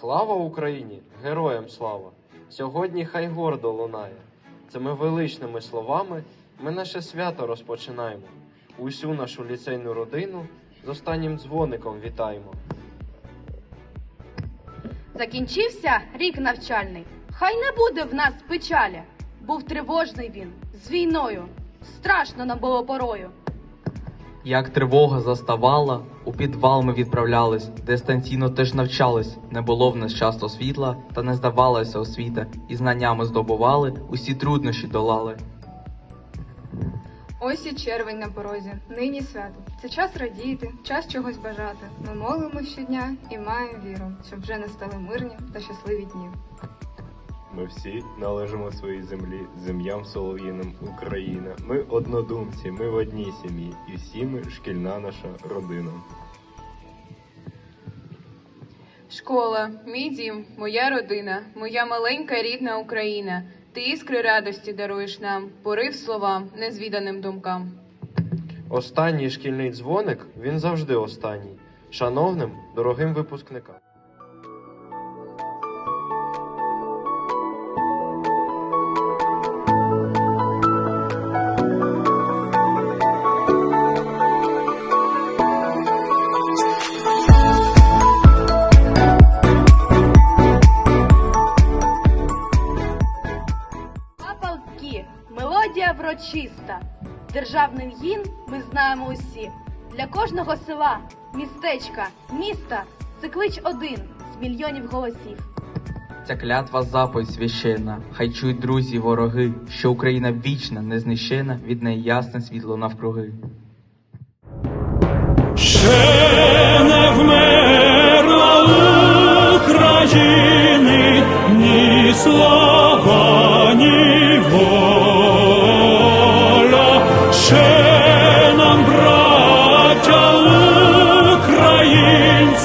Слава Україні! Героям слава! Сьогодні хай гордо лунає. Цими величними словами ми наше свято розпочинаємо. Усю нашу ліцейну родину з останнім дзвоником вітаємо. Закінчився рік навчальний. Хай не буде в нас печалі. Був тривожний він з війною. Страшно нам було порою. Як тривога заставала, у підвал ми відправлялись, дистанційно теж навчались. Не було в нас часто світла, та не здавалася освіта, і знаннями здобували, усі труднощі долали. Ось і червень на порозі, нині свято. Це час радіти, час чогось бажати. Ми молимо щодня і маємо віру, щоб вже настали мирні та щасливі дні. Ми всі належимо своїй землі, землям солов'їним Україна. Ми однодумці, ми в одній сім'ї, і всі ми шкільна наша родина. Школа, мій дім, моя родина, моя маленька рідна Україна. Ти іскри радості даруєш нам, порив словам, незвіданим думкам. Останній шкільний дзвоник він завжди останній. Шановним, дорогим випускникам. Знаємо усі. Для кожного села, містечка, міста це клич один з мільйонів голосів. Ця клятва заповідь священна, хай чують друзі вороги, що Україна вічна, незнищена, від неї ясне світло навкруги. Ще не вмерла України ні слава,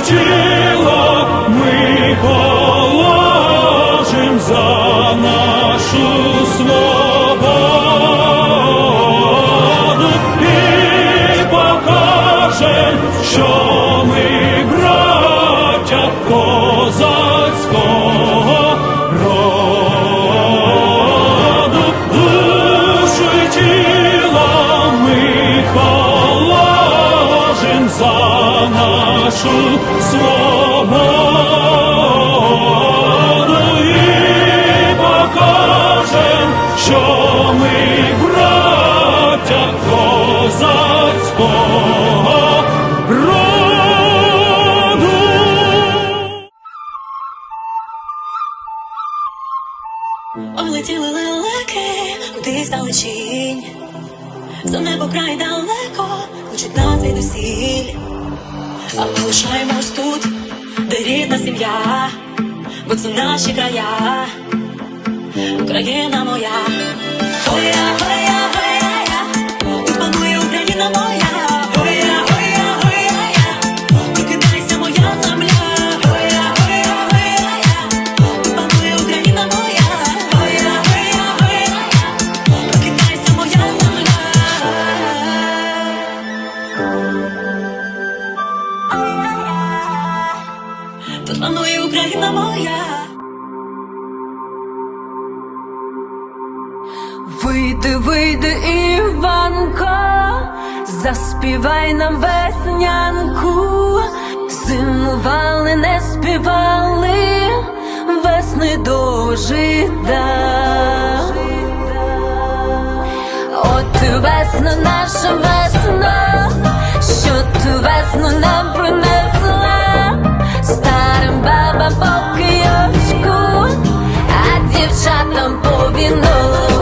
тіло ми далечінь. За небо край далеко, кличуть нас звідусіль. А ми лишаємось тут, де рідна сім'я, бо це наші края, Україна моя. Гоя, гоя, гоя, я, тут панує Україна моя. Заспівай нам веснянку, зимували, не співали, весни дожида. От весна наша весна, що ту весну нам принесла, старим бабам по кийочку, а дівчатам по віночку.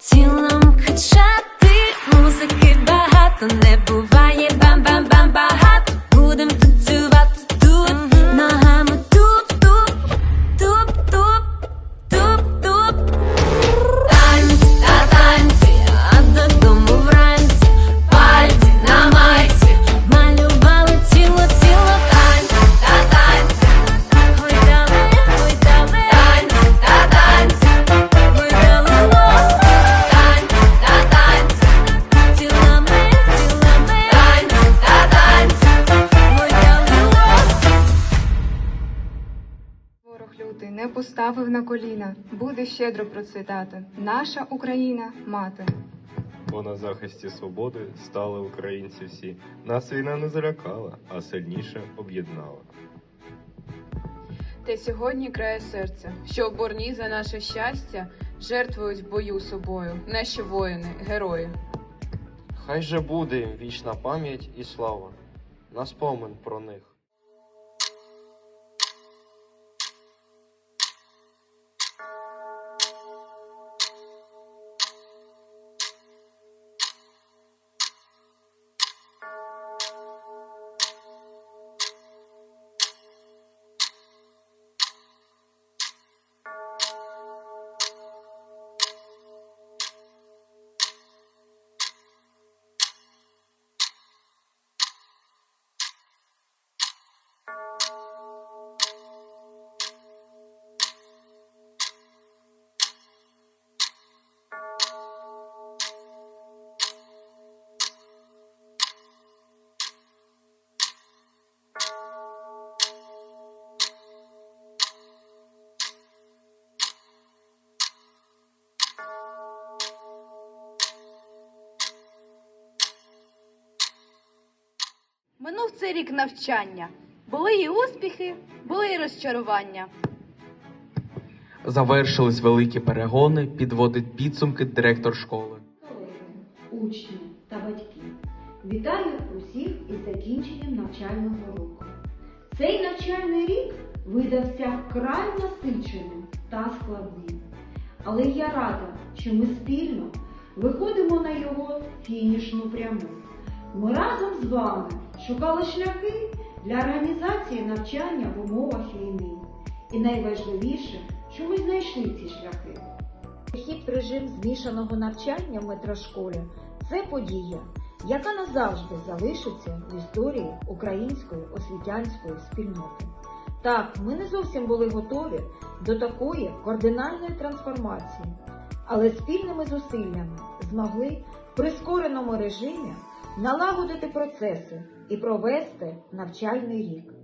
Тілом качати, музики багато, не буває на коліна, буде щедро процвітати. Наша Україна мати. Бо на захисті свободи стали українці всі. Нас війна не залякала, а сильніше об'єднала. Та сьогодні крає серце, що борні за наше щастя жертвують в бою собою, наші воїни, герої. Хай же буде їм вічна пам'ять і слава, на спомин про них. Минув цей рік навчання. Були і успіхи, були і розчарування. Завершились великі перегони, підводить підсумки директор школи. учні та батьки. Вітаю усіх із закінченням навчального року. Цей навчальний рік видався край насиченим та складним. Але я рада, що ми спільно виходимо на його фінішну пряму. Ми разом з вами шукали шляхи для організації навчання в умовах війни. І найважливіше, що ми знайшли ці шляхи. В режим змішаного навчання в метрошколі це подія, яка назавжди залишиться в історії української освітянської спільноти. Так, ми не зовсім були готові до такої кардинальної трансформації, але спільними зусиллями змогли в прискореному режимі налагодити процеси і провести навчальний рік.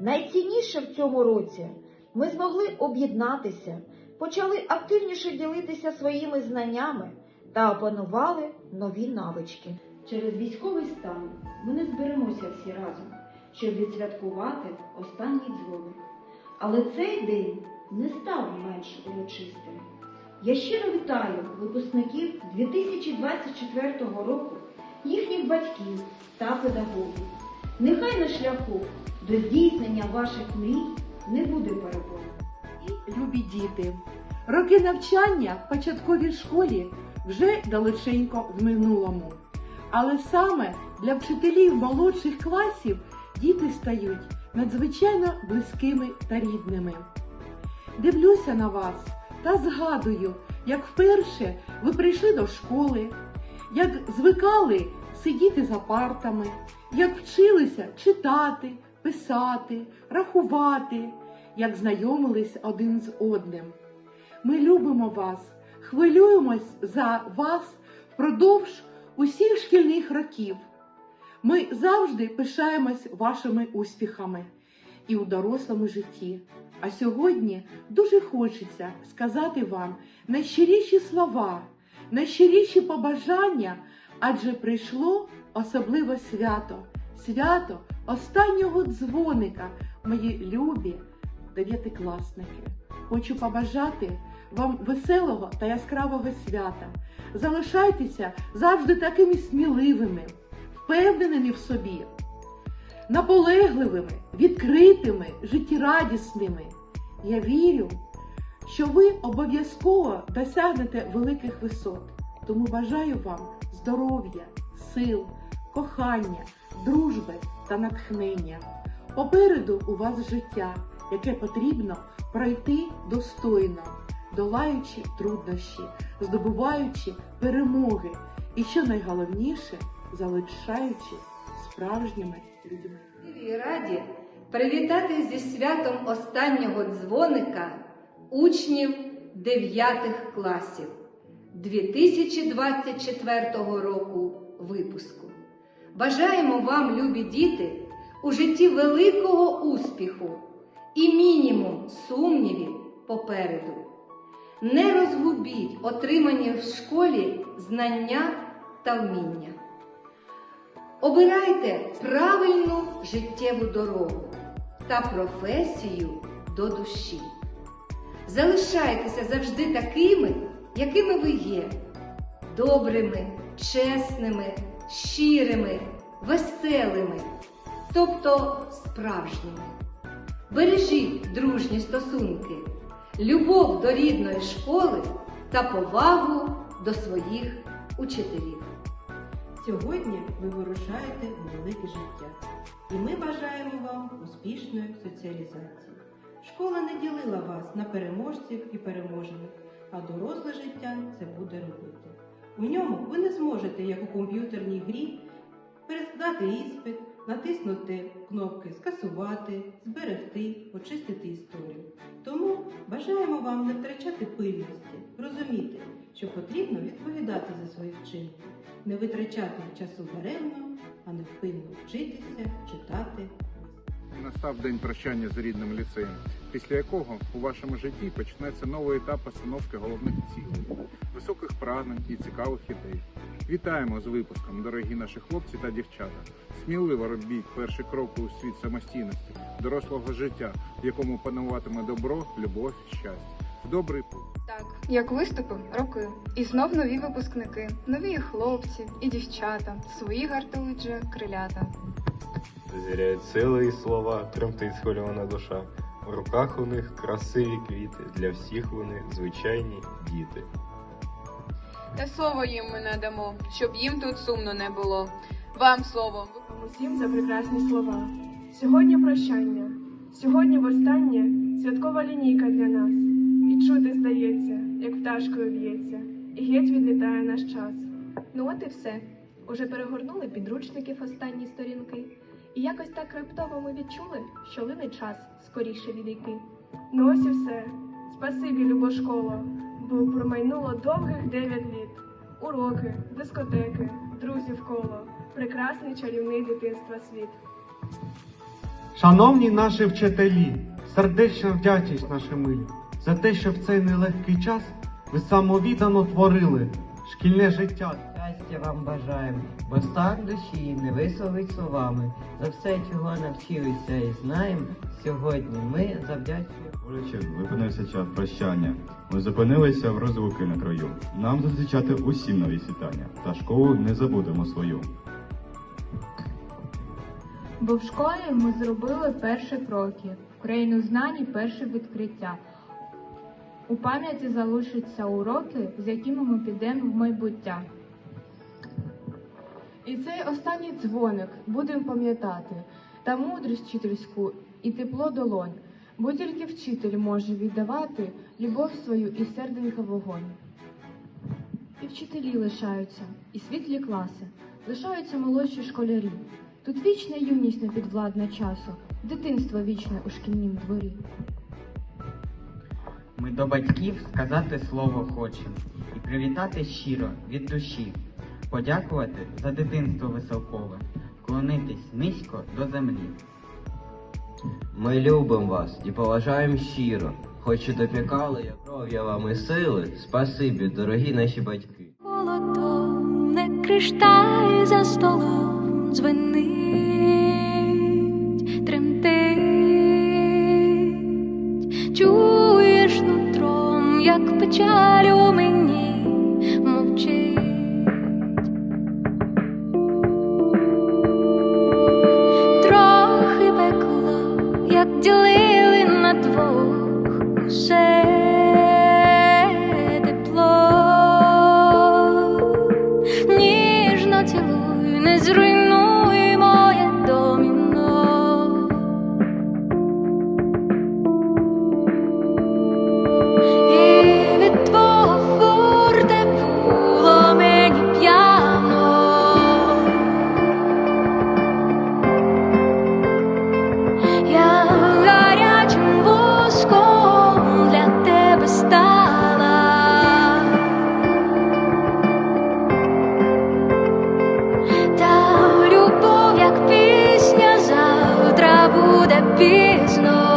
Найцінніше в цьому році ми змогли об'єднатися, почали активніше ділитися своїми знаннями та опанували нові навички. Через військовий стан ми не зберемося всі разом, щоб відсвяткувати останній дзвоник. Але цей день не став менш урочистим. Я щиро вітаю випускників 2024 року, їхніх батьків та педагогів. Нехай на шляху до здійснення ваших мрій не буде перебою. любі діти. Роки навчання в початковій школі вже далеченько в минулому. Але саме для вчителів молодших класів діти стають надзвичайно близькими та рідними. Дивлюся на вас та згадую, як вперше ви прийшли до школи, як звикали сидіти за партами, як вчилися читати, писати, рахувати, як знайомились один з одним. Ми любимо вас, хвилюємось за вас впродовж усіх шкільних років. Ми завжди пишаємось вашими успіхами і у дорослому житті. А сьогодні дуже хочеться сказати вам найщиріші слова, найщиріші побажання, адже прийшло особливе свято, свято останнього дзвоника, мої любі дев'ятикласники. Хочу побажати вам веселого та яскравого свята. Залишайтеся завжди такими сміливими, впевненими в собі, наполегливими, відкритими, життєрадісними. Я вірю, що ви обов'язково досягнете великих висот. Тому бажаю вам здоров'я, сил, кохання, дружби та натхнення. Попереду у вас життя, яке потрібно пройти достойно, долаючи труднощі, здобуваючи перемоги і, що найголовніше, залишаючись справжніми людьми. Раді привітати зі святом останнього дзвоника учнів 9 класів 2024 року випуску. Бажаємо вам, любі діти, у житті великого успіху і мінімум сумнівів попереду. Не розгубіть отримані в школі знання та вміння. Обирайте правильну життєву дорогу та професію до душі. Залишайтеся завжди такими, якими ви є, добрими, чесними, щирими, веселими, тобто справжніми. Бережіть дружні стосунки, любов до рідної школи та повагу до своїх учителів. Сьогодні ви вирушаєте у велике життя, і ми бажаємо вам успішної соціалізації. Школа не ділила вас на переможців і переможених, а доросле життя це буде робити. У ньому ви не зможете, як у комп'ютерній грі, перескладати іспит, натиснути кнопки Скасувати, зберегти, очистити історію. Тому бажаємо вам не втрачати пильності, розуміти, що потрібно відповідати за свої вчинки, не витрачати часу даремно, а невпинно вчитися, читати. Настав день прощання з рідним ліцеєм, після якого у вашому житті почнеться новий етап постановки головних цілей, високих прагнень і цікавих ідей. Вітаємо з випуском, дорогі наші хлопці та дівчата. Сміливо робіть перший крок у світ самостійності, дорослого життя, в якому пануватиме добро, любов, щастя. Добрий путь. Так, як виступив роки. І знов нові випускники, нові хлопці і дівчата, свої гартують же крилята. Зряють сили і слова, тремтить схвильована душа. В руках у них красиві квіти, для всіх вони звичайні діти. Та слово їм ми надамо, щоб їм тут сумно не було. Вам слово. усім за прекрасні слова. Сьогодні прощання, сьогодні востаннє святкова лінійка для нас. І чути здається, як пташкою б'ється, і геть відлітає наш час. Ну от і все. Уже перегорнули підручників останні сторінки. І якось так раптово ми відчули, що лине час скоріше відійти. Ну ось і все. Спасибі, любо школа, бо промайнуло довгих дев'ять літ. Уроки, дискотеки, друзів коло, прекрасний чарівний дитинства світ. Шановні наші вчителі, сердечна вдячність наші милі за те, що в цей нелегкий час ви самовіддано творили шкільне життя. Щастя вам бажаємо, бо стан душі не висловить словами. За все, чого навчилися і знаємо, сьогодні ми завдячуємо. Боляче випинився час прощання. Ми зупинилися в розлуки на краю. Нам зустрічати усім нові світання, та школу не забудемо свою. Бо в школі ми зробили перші кроки, в країну знань і перші відкриття. У пам'яті залишаться уроки, з якими ми підемо в майбуття. І цей останній дзвоник будемо пам'ятати. та мудрість вчительську і тепло долонь, бо тільки вчитель може віддавати любов свою і серденька вогонь. І вчителі лишаються, і світлі класи, лишаються молодші школярі. Тут вічна юність непідвладна часу, дитинство вічне у шкільнім дворі. Ми до батьків сказати слово хочемо і привітати щиро від душі, подякувати за дитинство веселкове, вклонитись низько до землі. Ми любимо вас і поважаємо щиро, хоч і допікали, як кров'я вам і сили, спасибі, дорогі наші батьки. Холодом не кришталь за столом дзвенить, тремтить, чуєш нутром, як печаль буде пізно.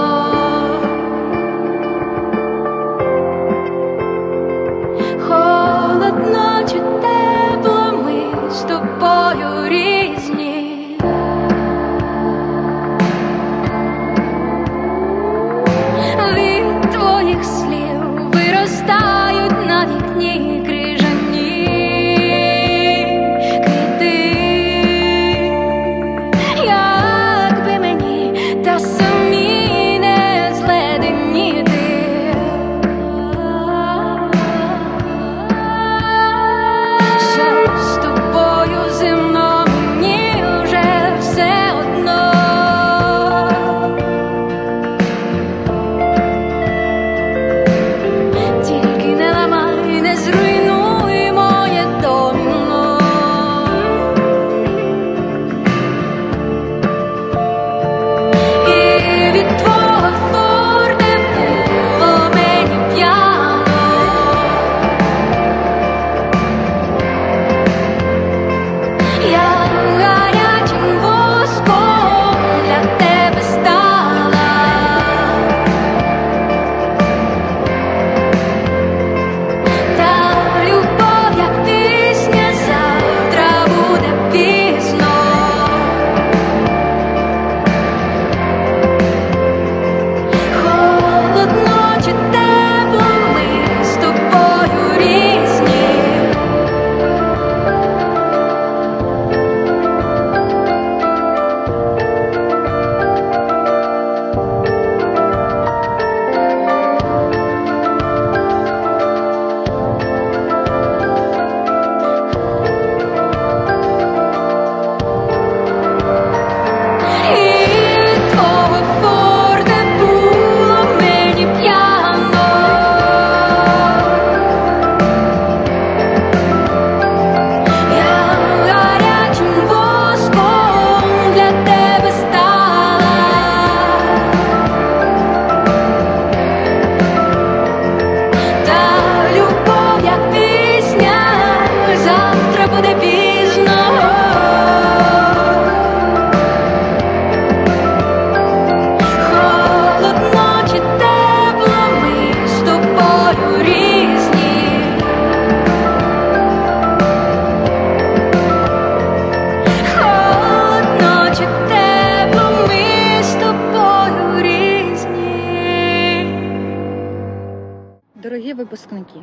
Дорогі випускники,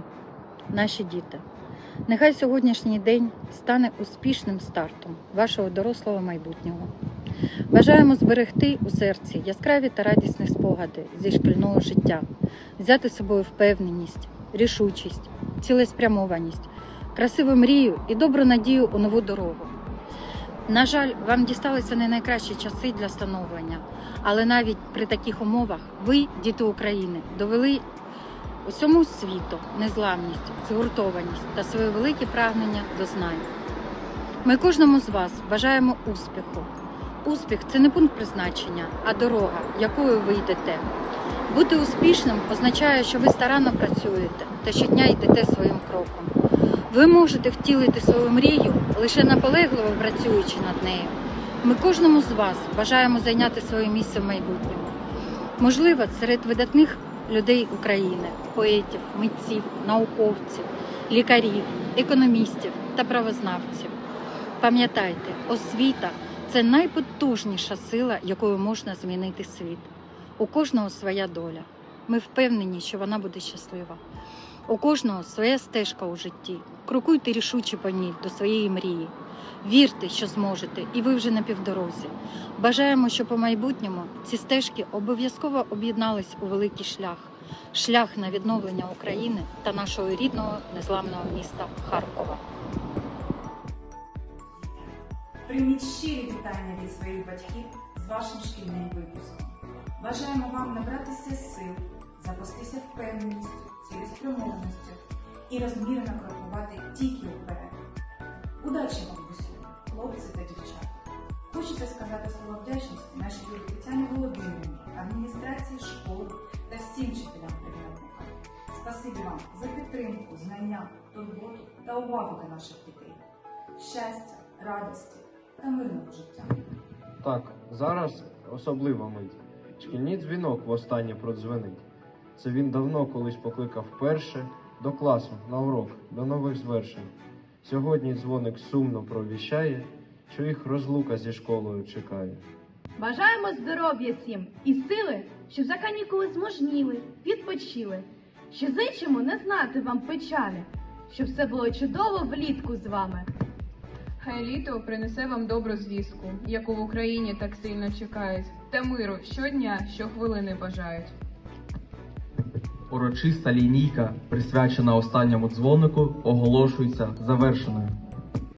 наші діти, нехай сьогоднішній день стане успішним стартом вашого дорослого майбутнього. Бажаємо зберегти у серці яскраві та радісні спогади зі шкільного життя, взяти з собою впевненість, рішучість, цілеспрямованість, красиву мрію і добру надію у нову дорогу. На жаль, вам дісталися не найкращі часи для становлення, але навіть при таких умовах ви, діти України, довели усьому світу незламність, згуртованість та своє велике прагнення до знань. Ми кожному з вас бажаємо успіху. Успіх це не пункт призначення, а дорога, якою ви йдете. Бути успішним означає, що ви старанно працюєте та щодня йдете своїм кроком. Ви можете втілити свою мрію лише наполегливо працюючи над нею. Ми кожному з вас бажаємо зайняти своє місце в майбутньому. Можливо, серед видатних людей України, поетів, митців, науковців, лікарів, економістів та правознавців. Пам'ятайте, освіта це найпотужніша сила, якою можна змінити світ. У кожного своя доля. Ми впевнені, що вона буде щаслива. У кожного своя стежка у житті. Крокуйте рішуче по ній до своєї мрії. Вірте, що зможете, і ви вже на півдорозі. Бажаємо, щоб у майбутньому ці стежки обов'язково об'єднались у великий шлях шлях на відновлення України та нашого рідного незламного міста Харкова. Прийміть щирі вітання від своїх батьків з вашим шкільним випуском. Бажаємо вам набратися сил, запастися впевненістю, цілеспрямованістю і розмірено крокувати тільки вперед. Удачі вам в хлопці та дівчата. Хочеться сказати слово вдячності нашій Тетяні Володимирівні, адміністрації школи та всім вчителям предметникам. Спасибі вам за підтримку, знання, турботу та увагу до наших дітей. Щастя, радості та мирного життя. Так, зараз особлива мить. Шкільний дзвінок востаннє продзвенить. Це він давно колись покликав вперше до класу, на урок, до нових звершень. Сьогодні дзвоник сумно провіщає, що їх розлука зі школою чекає. Бажаємо здоров'я всім і сили, щоб за канікули зможніли, відпочили. Ще зичимо не знати вам печалі, щоб все було чудово влітку з вами. Хай літо принесе вам добру звістку, яку в Україні так сильно чекають, та миру щодня, щохвилини бажають. Урочиста лінійка, присвячена останньому дзвонику, оголошується завершеною.